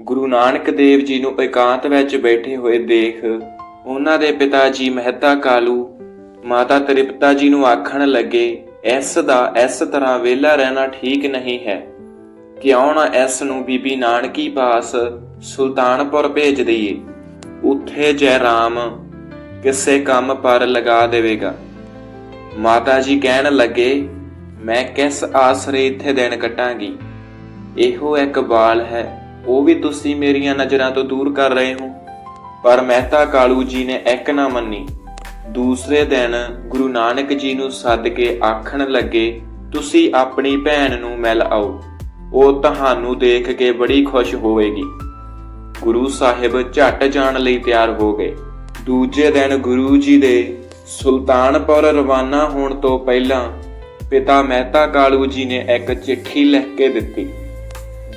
ਗੁਰੂ ਨਾਨਕ ਦੇਵ ਜੀ ਨੂੰ ਇਕਾਂਤ ਵਿੱਚ ਬੈਠੇ ਹੋਏ ਦੇਖ ਉਹਨਾਂ ਦੇ ਪਿਤਾ ਜੀ ਮਹਿਤਾ ਕਾਲੂ, ਮਾਤਾ ਤ੍ਰਿਪਤਾ ਜੀ ਨੂੰ ਆਖਣ ਲੱਗੇ, ਇਸ ਦਾ ਇਸ ਤਰ੍ਹਾਂ ਵਿਹਲਾ ਰਹਿਣਾ ਠੀਕ ਨਹੀਂ ਹੈ। ਕਿਉਂ ਨਾ ਇਸ ਨੂੰ ਬੀਬੀ ਨਾਨਕੀ ਪਾਸ ਸੁਲਤਾਨਪੁਰ ਭੇਜ ਦਈਏ। ਉੱਥੇ ਜੈ ਰਾਮ ਕਿਸੇ ਕੰਮ ਪਰ ਲਗਾ ਦੇਵੇਗਾ। ਮਾਤਾ ਜੀ ਕਹਿਣ ਲੱਗੇ, ਮੈਂ ਕਿਸ ਆਸਰੇ ਇੱਥੇ ਦਿਨ ਕੱਟਾਂਗੀ? ਇਹੋ ਇੱਕ ਬਾਲ ਹੈ। ਉਹ ਵੀ ਤੁਸੀਂ ਮੇਰੀਆਂ ਨਜ਼ਰਾਂ ਤੋਂ ਦੂਰ ਕਰ ਰਹੇ ਹੋ। ਪਰ ਮਹਿਤਾ ਕਾਲੂ ਜੀ ਨੇ ਇੱਕ ਨਾ ਮੰਨੀ। ਦੂਸਰੇ ਦਿਨ ਗੁਰੂ ਨਾਨਕ ਜੀ ਨੂੰ ਸੱਦ ਕੇ ਆਖਣ ਲੱਗੇ, ਤੁਸੀਂ ਆਪਣੀ ਭੈਣ ਨੂੰ ਮਿਲ ਆਓ। ਉਹ ਤੁਹਾਨੂੰ ਦੇਖ ਕੇ ਬੜੀ ਖੁਸ਼ ਹੋਵੇਗੀ। ਗੁਰੂ ਸਾਹਿਬ ਝੱਟ ਜਾਣ ਲਈ ਤਿਆਰ ਹੋ ਗਏ। ਦੂਜੇ ਦਿਨ ਗੁਰੂ ਜੀ ਦੇ ਸੁਲਤਾਨਪੁਰ ਰਵਾਨਾ ਹੋਣ ਤੋਂ ਪਹਿਲਾਂ ਪਿਤਾ ਮਹਿਤਾ ਕਾਲੂ ਜੀ ਨੇ ਇੱਕ ਚਿੱਠੀ ਲਿਖ ਕੇ ਦਿੱਤੀ।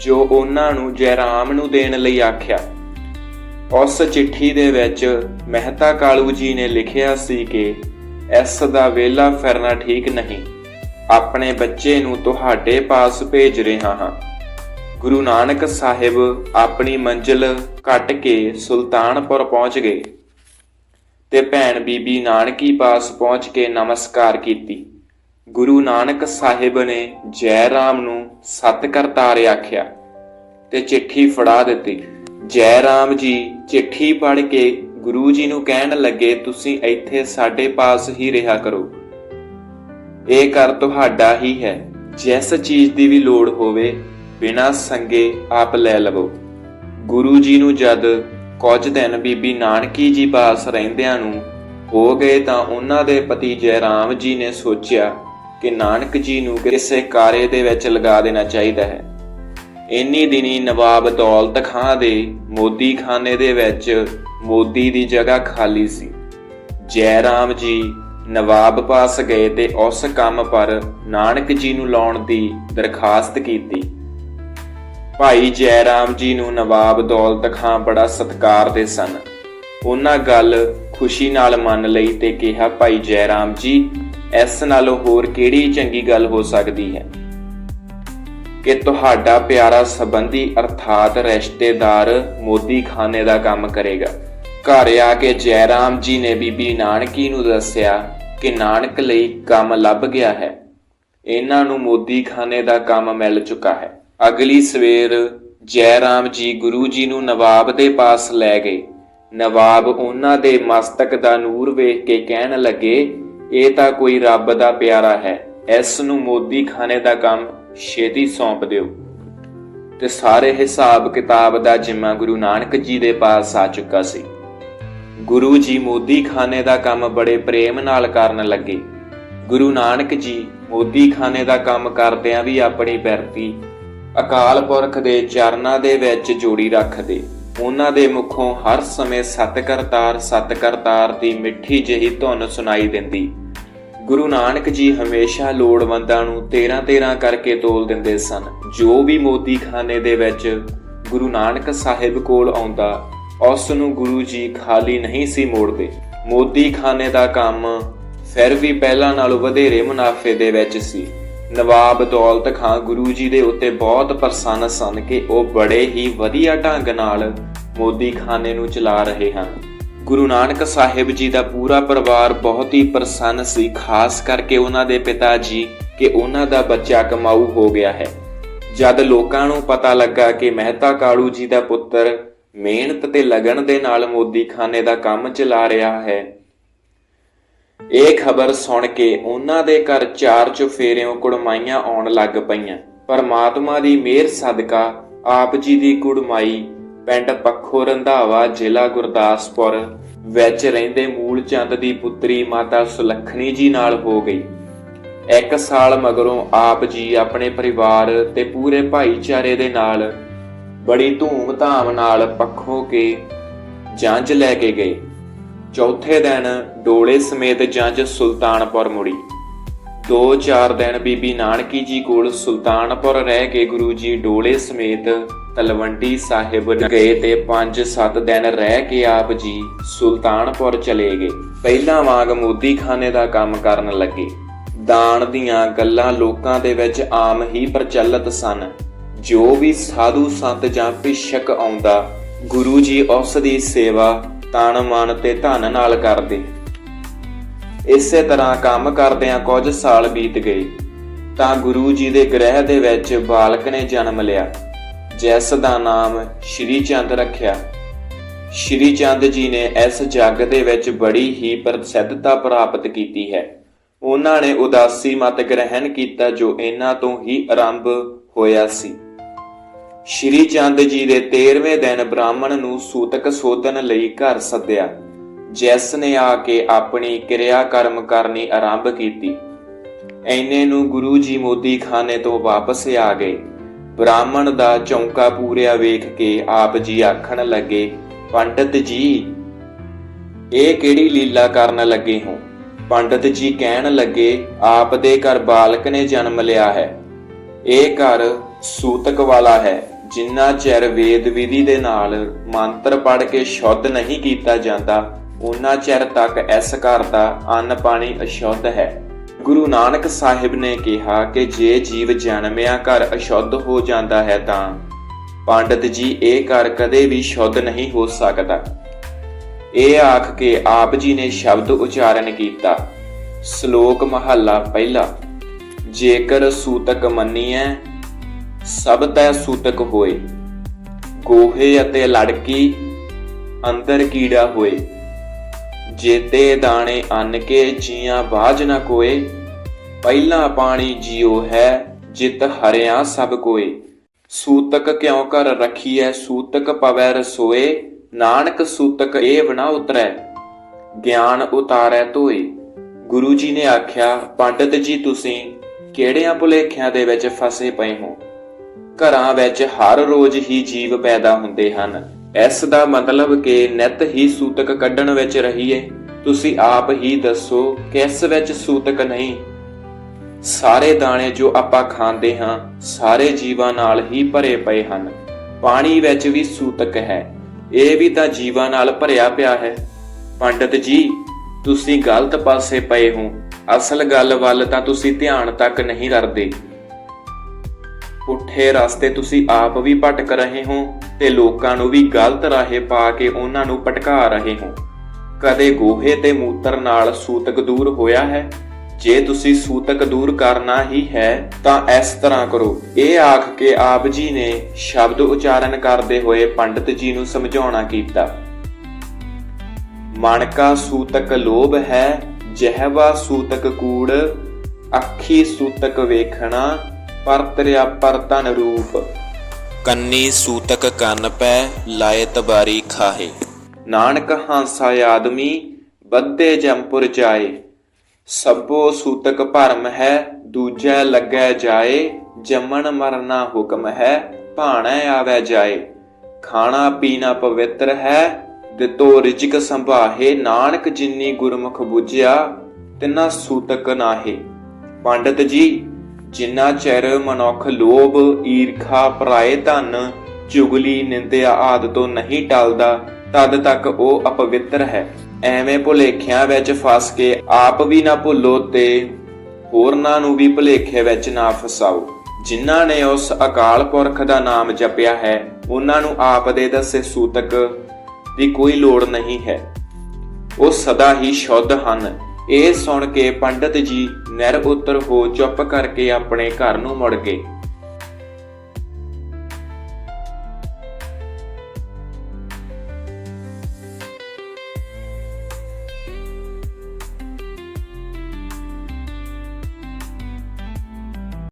ਜੋ ਉਹਨਾਂ ਨੂੰ ਜੈਰਾਮ ਨੂੰ ਦੇਣ ਲਈ ਆਖਿਆ। ਉਸ ਚਿੱਠੀ ਦੇ ਵਿੱਚ ਮਹਿਤਾ ਕਾਲੂ ਜੀ ਨੇ ਲਿਖਿਆ ਸੀ ਕਿ ਇਸ ਦਾ ਵੇਲਾ ਫਿਰਨਾ ਠੀਕ ਨਹੀਂ। ਆਪਣੇ ਬੱਚੇ ਨੂੰ ਤੁਹਾਡੇ ਪਾਸ ਭੇਜ ਰਿਹਾ ਹਾਂ। ਗੁਰੂ ਨਾਨਕ ਸਾਹਿਬ ਆਪਣੀ ਮੰਜ਼ਿਲ ਕੱਟ ਕੇ ਸੁਲਤਾਨਪੁਰ ਪਹੁੰਚ ਗਏ ਤੇ ਭੈਣ ਬੀਬੀ ਨਾਨਕੀ ਪਾਸ ਪਹੁੰਚ ਕੇ ਨਮਸਕਾਰ ਕੀਤੀ। ਗੁਰੂ ਨਾਨਕ ਸਾਹਿਬ ਨੇ ਜੈ ਰਾਮ ਨੂੰ ਸਤ ਕਰਤਾਰ ਆਖਿਆ ਤੇ ਚਿੱਠੀ ਫੜਾ ਦਿੱਤੀ। ਜੈ ਰਾਮ ਜੀ ਚਿੱਠੀ ਪੜ੍ਹ ਕੇ ਗੁਰੂ ਜੀ ਨੂੰ ਕਹਿਣ ਲੱਗੇ, ਤੁਸੀਂ ਇੱਥੇ ਸਾਡੇ ਪਾਸ ਹੀ ਰਿਹਾ ਕਰੋ। ਇਹ ਕਰ ਤੁਹਾਡਾ ਹੀ ਹੈ। ਜਿਸ ਚੀਜ਼ ਦੀ ਵੀ ਲੋੜ ਹੋਵੇ, ਬਿਨਾਂ ਸੰਗੇ ਆਪ ਲੈ ਲਵੋ। ਗੁਰੂ ਜੀ ਨੂੰ ਜਦ ਕੁਝ ਦਿਨ ਬੀਬੀ ਨਾਨਕੀ ਜੀ ਪਾਸ ਰਹਿੰਦਿਆਂ ਨੂੰ ਹੋ ਗਏ ਤਾਂ ਉਹਨਾਂ ਦੇ ਪਤੀ ਜੈ ਰਾਮ ਜੀ ਨੇ ਸੋਚਿਆ ਕਿ ਨਾਨਕ ਜੀ ਨੂੰ ਕਿਸੇ ਕਾਰੇ ਦੇ ਵਿੱਚ ਲਗਾ ਦੇਣਾ ਚਾਹੀਦਾ ਹੈ। ਇੰਨੀ ਦਿਨੀ ਨਵਾਬ ਦੌਲਤ ਖਾਂ ਦੇ ਮੋਦੀ ਖਾਨੇ ਦੇ ਵਿੱਚ ਮੋਦੀ ਦੀ ਜਗ੍ਹਾ ਖਾਲੀ ਸੀ। ਜੈ ਰਾਮ ਜੀ ਨਵਾਬ ਪਾਸ ਗਏ ਤੇ ਉਸ ਕੰਮ ਪਰ ਨਾਨਕ ਜੀ ਨੂੰ ਲਾਉਣ ਦੀ ਦਰਖਾਸਤ ਕੀਤੀ। ਭਾਈ ਜੈ ਰਾਮ ਜੀ ਨੂੰ ਨਵਾਬ ਦੌਲਤ ਖਾਂ ਬੜਾ ਸਤਿਕਾਰਦੇ ਸਨ। ਉਹਨਾਂ ਗੱਲ ਖੁਸ਼ੀ ਨਾਲ ਮੰਨ ਲਈ ਤੇ ਕਿਹਾ, ਭਾਈ ਜੈ ਰਾਮ ਜੀ ਇਸ ਨਾਲੋਂ ਹੋਰ ਕਿਹੜੀ ਚੰਗੀ ਗੱਲ ਹੋ ਸਕਦੀ ਹੈ? ਕਿ ਤੁਹਾਡਾ ਪਿਆਰਾ ਸੰਬੰਧੀ ਅਰਥਾਤ ਰਿਸ਼ਤੇਦਾਰ ਮੋਦੀ ਖਾਨੇ ਦਾ ਕੰਮ ਕਰੇਗਾ। ਘਰ ਆ ਕੇ ਜੈ ਜੀ ਨੇ ਬੀਬੀ ਨਾਨਕੀ ਨੂੰ ਦੱਸਿਆ ਕਿ ਨਾਨਕ ਲਈ ਕੰਮ ਲੱਭ ਗਿਆ ਹੈ। ਇਹਨਾਂ ਨੂੰ ਮੋਦੀ ਖਾਨੇ ਦਾ ਕੰਮ ਮਿਲ ਚੁੱਕਾ ਹੈ। ਅਗਲੀ ਸਵੇਰ ਜੈ ਰਾਮ ਜੀ ਗੁਰੂ ਜੀ ਨੂੰ ਨਵਾਬ ਦੇ ਪਾਸ ਲੈ ਗਏ। ਨਵਾਬ ਉਹਨਾਂ ਦੇ ਮਸਤਕ ਦਾ ਨੂਰ ਵੇਖ ਕੇ ਕਹਿਣ ਲੱਗੇ ਇਹ ਤਾਂ ਕੋਈ ਰੱਬ ਦਾ ਪਿਆਰਾ ਹੈ। ਇਸ ਨੂੰ ਮੋਦੀ ਖਾਨੇ ਦਾ ਕੰਮ ਛੇਤੀ ਸੌਂਪ ਦਿਓ। ਤੇ ਸਾਰੇ ਹਿਸਾਬ ਕਿਤਾਬ ਦਾ ਜਿੰਮਾ ਗੁਰੂ ਨਾਨਕ ਜੀ ਦੇ ਪਾਸ ਆ ਚੁੱਕਾ ਸੀ। ਗੁਰੂ ਜੀ ਮੋਦੀ ਖਾਨੇ ਦਾ ਕੰਮ ਬੜੇ ਪ੍ਰੇਮ ਨਾਲ ਕਰਨ ਲੱਗੇ। ਗੁਰੂ ਨਾਨਕ ਜੀ ਮੋਦੀ ਖਾਨੇ ਦਾ ਕੰਮ ਕਰਦਿਆਂ ਵੀ ਆਪਣੀ ਬਿਰਤੀ ਅਕਾਲ ਪੁਰਖ ਦੇ ਚਰਨਾਂ ਦੇ ਵਿੱਚ ਜੋੜੀ ਰੱਖਦੇ। ਉਹਨਾਂ ਦੇ ਮੁਖੋਂ ਹਰ ਸਮੇਂ ਸਤਿ ਕਰਤਾਰ ਸਤਿ ਕਰਤਾਰ ਦੀ ਮਿੱਠੀ ਜਿਹੀ ਧੁਨ ਸੁਣਾਈ ਦਿੰਦੀ। ਗੁਰੂ ਨਾਨਕ ਜੀ ਹਮੇਸ਼ਾ ਲੋੜਵੰਦਾਂ ਨੂੰ 13 13 ਕਰਕੇ ਤੋਲ ਦਿੰਦੇ ਸਨ। ਜੋ ਵੀ ਮੋਦੀ ਖਾਨੇ ਦੇ ਵਿੱਚ ਗੁਰੂ ਨਾਨਕ ਸਾਹਿਬ ਕੋਲ ਆਉਂਦਾ, ਉਸ ਨੂੰ ਗੁਰੂ ਜੀ ਖਾਲੀ ਨਹੀਂ ਸੀ ਮੋੜਦੇ। ਮੋਦੀ ਖਾਨੇ ਦਾ ਕੰਮ ਫਿਰ ਵੀ ਪਹਿਲਾਂ ਨਾਲੋਂ ਵਧੇਰੇ ਮੁਨਾਫੇ ਦੇ ਵਿੱਚ ਸੀ। ਨਵਾਬ ਦੌਲਤ ਖਾਂ ਗੁਰੂ ਜੀ ਦੇ ਉੱਤੇ ਬਹੁਤ ਪ੍ਰਸੰਨ ਸਨ ਕਿ ਉਹ ਬੜੇ ਹੀ ਵਧੀਆ ਢੰਗ ਨਾਲ ਮੋਦੀ ਖਾਨੇ ਨੂੰ ਚਲਾ ਰਹੇ ਹਨ। ਗੁਰੂ ਨਾਨਕ ਸਾਹਿਬ ਜੀ ਦਾ ਪੂਰਾ ਪਰਿਵਾਰ ਬਹੁਤ ਹੀ ਪ੍ਰਸੰਨ ਸੀ, ਖਾਸ ਕਰਕੇ ਉਹਨਾਂ ਦੇ ਪਿਤਾ ਜੀ ਕਿ ਉਹਨਾਂ ਦਾ ਬੱਚਾ ਕਮਾਊ ਹੋ ਗਿਆ ਹੈ। ਜਦ ਲੋਕਾਂ ਨੂੰ ਪਤਾ ਲੱਗਾ ਕਿ ਮਹਿਤਾ ਕਾਲੂ ਜੀ ਦਾ ਪੁੱਤਰ ਮਿਹਨਤ ਤੇ ਲਗਨ ਦੇ ਨਾਲ ਮੋਦੀ ਖਾਨੇ ਦਾ ਕੰਮ ਚਲਾ ਰਿਹਾ ਹੈ, ਇਹ ਖਬਰ ਸੁਣ ਕੇ ਉਹਨਾਂ ਦੇ ਘਰ ਚਾਰ ਚੁਫੇਰਿਓਂ ਕੁੜਮਾਈਆਂ ਆਉਣ ਲੱਗ ਪਈਆਂ। ਪਰਮਾਤਮਾ ਦੀ ਮਿਹਰ ਸਦਕਾ ਆਪ ਜੀ ਦੀ ਕੁੜਮਾਈ ਪਿੰਡ ਪੱਖੋ ਰੰਧਾਵਾ ਜ਼ਿਲ੍ਹਾ ਗੁਰਦਾਸਪੁਰ ਵਿੱਚ ਰਹਿੰਦੇ ਮੂਲ ਚੰਦ ਦੀ ਪੁੱਤਰੀ ਮਾਤਾ ਸੁਲੱਖਣੀ ਜੀ ਨਾਲ ਹੋ ਗਈ। ਇੱਕ ਸਾਲ ਮਗਰੋਂ ਆਪ ਜੀ ਆਪਣੇ ਪਰਿਵਾਰ ਤੇ ਪੂਰੇ ਭਾਈਚਾਰੇ ਦੇ ਨਾਲ ਬੜੀ ਧੂਮ-ਧਾਮ ਨਾਲ ਪੱਖੋਂ ਕੇ ਜੰਜ ਲੈ ਕੇ ਗਏ। ਚੌਥੇ ਦਿਨ ਡੋਲੇ ਸਮੇਤ ਜੰਜ ਸੁਲਤਾਨਪੁਰ ਮੁੜੀ। 2-4 ਦਿਨ ਬੀਬੀ ਨਾਨਕੀ ਜੀ ਕੋਲ ਸੁਲਤਾਨਪੁਰ ਰਹਿ ਕੇ ਗੁਰੂ ਜੀ ਡੋਲੇ ਸਮੇਤ ਤਲਵੰਡੀ ਸਾਹਿਬ ਗਏ ਤੇ 5-7 ਦਿਨ ਰਹਿ ਕੇ ਆਪ ਜੀ ਸੁਲਤਾਨਪੁਰ ਚਲੇ ਗਏ। ਪਹਿਲਾਂ ਵਾਂਗ ਮੋਦੀ ਖਾਨੇ ਦਾ ਕੰਮ ਕਰਨ ਲੱਗੇ। ਦਾਨ ਦੀਆਂ ਗੱਲਾਂ ਲੋਕਾਂ ਦੇ ਵਿੱਚ ਆਮ ਹੀ ਪ੍ਰਚਲਿਤ ਸਨ। ਜੋ ਵੀ ਸਾਧੂ ਸੰਤ ਜਾਂ ਭਿਸ਼ਕ ਆਉਂਦਾ, ਗੁਰੂ ਜੀ ਉਸ ਦੀ ਸੇਵਾ ਤਨ ਮਨ ਤੇ ਧਨ ਨਾਲ ਕਰਦੇ। ਇਸੇ ਤਰ੍ਹਾਂ ਕੰਮ ਕਰਦਿਆਂ ਕੁਝ ਸਾਲ ਬੀਤ ਗਏ। ਤਾਂ ਗੁਰੂ ਜੀ ਦੇ ਗ੍ਰਹਿ ਦੇ ਵਿੱਚ ਬਾਲਕ ਨੇ ਜਨਮ ਲਿਆ। ਜਿਸ ਦਾ ਨਾਮ ਸ਼੍ਰੀ ਚੰਦ ਰੱਖਿਆ। ਸ਼੍ਰੀ ਚੰਦ ਜੀ ਨੇ ਇਸ ਜੱਗ ਦੇ ਵਿੱਚ ਬੜੀ ਹੀ ਪ੍ਰਸਿੱਧਤਾ ਪ੍ਰਾਪਤ ਕੀਤੀ ਹੈ। ਉਹਨਾਂ ਨੇ ਉਦਾਸੀ ਮਤ ਗ੍ਰਹਿਣ ਕੀਤਾ ਜੋ ਇਹਨਾਂ ਤੋਂ ਹੀ ਆਰੰਭ ਹੋਇਆ ਸੀ। ਸ਼੍ਰੀ ਚੰਦ ਜੀ ਦੇ 13ਵੇਂ ਦਿਨ ਬ੍ਰਾਹਮਣ ਨੂੰ ਸੂਤਕ ਸੋਧਨ ਲਈ ਘਰ ਸੱਦਿਆ। ਜੈਸ ਨੇ ਆ ਕੇ ਆਪਣੀ ਕਿਰਿਆ ਕਰਮ ਕਰਨੀ ਆਰੰਭ ਕੀਤੀ। ਐਨੇ ਨੂੰ ਗੁਰੂ ਜੀ ਮੋਦੀ ਖਾਨੇ ਤੋਂ ਵਾਪਸ ਆ ਗਏ। ਬ੍ਰਾਹਮਣ ਦਾ ਚੌਂਕਾ ਪੂਰਿਆ ਵੇਖ ਕੇ ਆਪ ਜੀ ਆਖਣ ਲੱਗੇ, ਪੰਡਤ ਜੀ, ਇਹ ਕਿਹੜੀ ਲੀਲਾ ਕਰਨ ਲੱਗੇ ਹੋ? ਪੰਡਤ ਜੀ ਕਹਿਣ ਲੱਗੇ, ਆਪ ਦੇ ਘਰ ਬਾਲਕ ਨੇ ਜਨਮ ਲਿਆ ਹੈ। ਇਹ ਘਰ ਸੂਤਕ ਵਾਲਾ ਹੈ, ਜਿੰਨਾ ਚਿਰ ਵੇਦ ਵਿਧੀ ਦੇ ਨਾਲ ਮੰਤਰ ਪੜ੍ਹ ਕੇ ਸ਼ੁੱਧ ਨਹੀਂ ਕੀਤਾ ਜਾਂਦਾ ਉਹਨਾਂ ਚਿਰ ਤੱਕ ਇਸ ਘਰ ਦਾ ਅੰਨ ਪਾਣੀ ਅਸ਼ੁੱਧ ਹੈ। ਗੁਰੂ ਨਾਨਕ ਸਾਹਿਬ ਨੇ ਕਿਹਾ ਕਿ ਜੇ ਜੀਵ ਜਨਮਿਆ ਘਰ ਅਸ਼ੁੱਧ ਹੋ ਜਾਂਦਾ ਹੈ ਤਾਂ ਪੰਡਤ ਜੀ ਇਹ ਘਰ ਕਦੇ ਵੀ ਸ਼ੁੱਧ ਨਹੀਂ ਹੋ ਸਕਦਾ। ਇਹ ਆਖ ਕੇ ਆਪ ਜੀ ਨੇ ਸ਼ਬਦ ਉਚਾਰਨ ਕੀਤਾ। ਸ਼ਲੋਕ ਮਹੱਲਾ ਪਹਿਲਾ, ਜੇਕਰ ਸੂਤਕ ਮੰਨੀਐ, ਸਭ ਤੈ ਸੂਤਕ ਹੋਏ। ਗੋਹੇ ਅਤੇ ਲੜਕੀ, ਅੰਦਰ ਕੀੜਾ ਹੋਏ। ਜੇਤੇ ਦਾਣੇ ਅੰਨ ਕੇ ਜੀਆਂ ਬਾਝ ਨਾ ਕੋਏ, ਪਹਿਲਾ ਪਾਣੀ ਜਿਉ ਹੈ ਜਿਤ ਹਰਿਆ ਸਭ ਕੋਏ। ਸੂਤਕ ਕਿਉ ਕਰ ਰਖੀਐ, ਸੂਤਕ ਪਵੈ ਰਸੋਏ, ਨਾਨਕ ਸੂਤਕ ਇਹ ਬਣਾ ਉਤਰੈ, ਗਿਆਨ ਉਤਾਰੈ ਧੋਏ। ਗੁਰੂ ਜੀ ਨੇ ਆਖਿਆ, ਪੰਡਤ ਜੀ ਤੁਸੀਂ ਕਿਹੜਿਆਂ ਭੁਲੇਖਿਆਂ ਦੇ ਵਿੱਚ ਫਸੇ ਪਏ ਹੋ? ਘਰਾਂ ਵਿੱਚ ਹਰ ਰੋਜ਼ ਹੀ ਜੀਵ ਪੈਦਾ ਹੁੰਦੇ ਹਨ। ਇਸ ਦਾ ਮਤਲਬ ਕਿ ਨਿਤ ਹੀ ਸੂਤਕ ਕੱਢਣ ਵਿੱਚ ਰਹੀਏ। ਤੁਸੀਂ ਆਪ ਹੀ ਦੱਸੋ, ਕਿਸ ਵਿੱਚ ਸੂਤਕ ਨਹੀਂ? ਸਾਰੇ ਦਾਣੇ ਜੋ ਆਪਾਂ ਖਾਂਦੇ ਹਾਂ, ਸਾਰੇ ਜੀਵਾਂ ਨਾਲ ਹੀ ਭਰੇ ਪਏ ਹਨ। ਪਾਣੀ ਵਿੱਚ ਵੀ ਸੂਤਕ ਹੈ। ਇਹ ਵੀ ਤਾਂ ਜੀਵਾਂ ਨਾਲ ਭਰਿਆ ਪਿਆ ਹੈ। ਪੰਡਤ ਜੀ, ਤੁਸੀਂ ਗਲਤ ਪਾਸੇ ਪਏ ਹੋ। ਅਸਲ ਗੱਲ ਵੱਲ ਤਾਂ ਤੁਸੀਂ ਧਿਆਨ ਤੱਕ ਨਹੀਂ ਕਰਦੇ ਪੁੱਠੇ ਰਸਤੇ ਤੁਸੀਂ ਆਪ ਵੀ ਭਟਕ ਰਹੇ ਹੋ ਤੇ ਲੋਕਾਂ ਨੂੰ ਵੀ ਗਲਤ ਰਾਹੇ ਪਾ ਕੇ ਉਹਨਾਂ ਨੂੰ ਭਟਕਾ ਰਹੇ ਹੋ। ਕਦੇ ਗੋਹੇ ਤੇ ਮੂਤਰ ਨਾਲ ਸੂਤਕ ਦੂਰ ਹੋਇਆ ਹੈ? ਜੇ ਤੁਸੀਂ ਸੂਤਕ ਦੂਰ ਕਰਨਾ ਹੀ ਹੈ, ਤਾਂ ਇਸ ਤਰ੍ਹਾਂ ਕਰੋ। ਇਹ ਆਖ ਕੇ ਆਪ ਜੀ ਨੇ ਸ਼ਬਦ ਉਚਾਰਨ ਕਰਦੇ ਹੋਏ ਪੰਡਤ ਜੀ ਨੂੰ ਸਮਝਾਉਣਾ ਕੀਤਾ। ਮਨ ਕਾ ਸੂਤਕ ਲੋਭ ਹੈ, ਜਹਵਾ ਸੂਤਕ ਕੂੜ, ਅੱਖੀ ਸੂਤਕ ਵੇਖਣਾ ਪਰਤਰਿਆ ਪਰਤਨ ਰੂਪ। ਕੰਨੀ ਸੂਤਕ ਕੰਨ ਪੈ ਲਾਏ ਤਬਾਰੀ ਖਾਹੇ। ਨਾਨਕ ਹਾਂਸਾ ਆਦਮੀ ਬੱਦੇ ਜੰਪੁਰ ਜਾਏ। ਸਭੋ ਸੂਤਕ ਭਰਮ ਹੈ ਦੂਜੈ ਲੱਗੈ ਜਾਏ। ਜੰਮਣ ਮਰਨਾ ਹੁਕਮ ਹੈ ਭਾਣੈ ਆਵੈ ਜਾਏ। ਖਾਣਾ ਪੀਣਾ ਪਵਿੱਤਰ ਹੈ ਦਿੱਤੋ ਰਿਜਕ ਸੰਭਾਹੇ। ਨਾਨਕ ਜਿਨੀ ਗੁਰਮੁਖ ਬੁਝਿਆ ਤਿਨਾ ਸੂਤਕ ਨਾਹੇ। ਪੰਡਤ ਜੀ ਜਿੰਨਾ ਚਿਰ ਮਨੁੱਖ ਲੋਭ, ਈਰਖਾ, ਪਰਾਏ ਧਨ, ਚੁਗਲੀ, ਨਿੰਦਿਆ ਆਦਿ ਤੋਂ ਨਹੀਂ ਟਲਦਾ, ਤਦ ਤੱਕ ਉਹ ਅਪਵਿੱਤਰ ਹੈ। ਐਵੇਂ ਭੁਲੇਖਿਆਂ ਵਿੱਚ ਫਸ ਕੇ ਆਪ ਵੀ ਨਾ ਭੁੱਲੋ ਤੇ ਹੋਰਨਾਂ ਨੂੰ ਵੀ ਭੁਲੇਖੇ ਵਿੱਚ ਨਾ ਫਸਾਓ। ਜਿਨ੍ਹਾਂ ਨੇ ਉਸ ਅਕਾਲ ਪੁਰਖ ਦਾ ਨਾਮ ਜਪਿਆ ਹੈ, ਉਹਨਾਂ ਨੂੰ ਆਪ ਦੇ ਦੱਸੇ ਸੂਤਕ ਦੀ ਕੋਈ ਲੋੜ ਨਹੀਂ ਹੈ। ਉਹ ਸਦਾ ਹੀ ਸ਼ੁੱਧ ਹਨ। ਇਹ ਸੁਣ ਕੇ ਪੰਡਤ ਜੀ ਨਿਰ ਉਤਰ ਹੋ ਚੁੱਪ ਕਰਕੇ ਆਪਣੇ ਘਰ ਨੂੰ ਮੁੜ ਗਏ।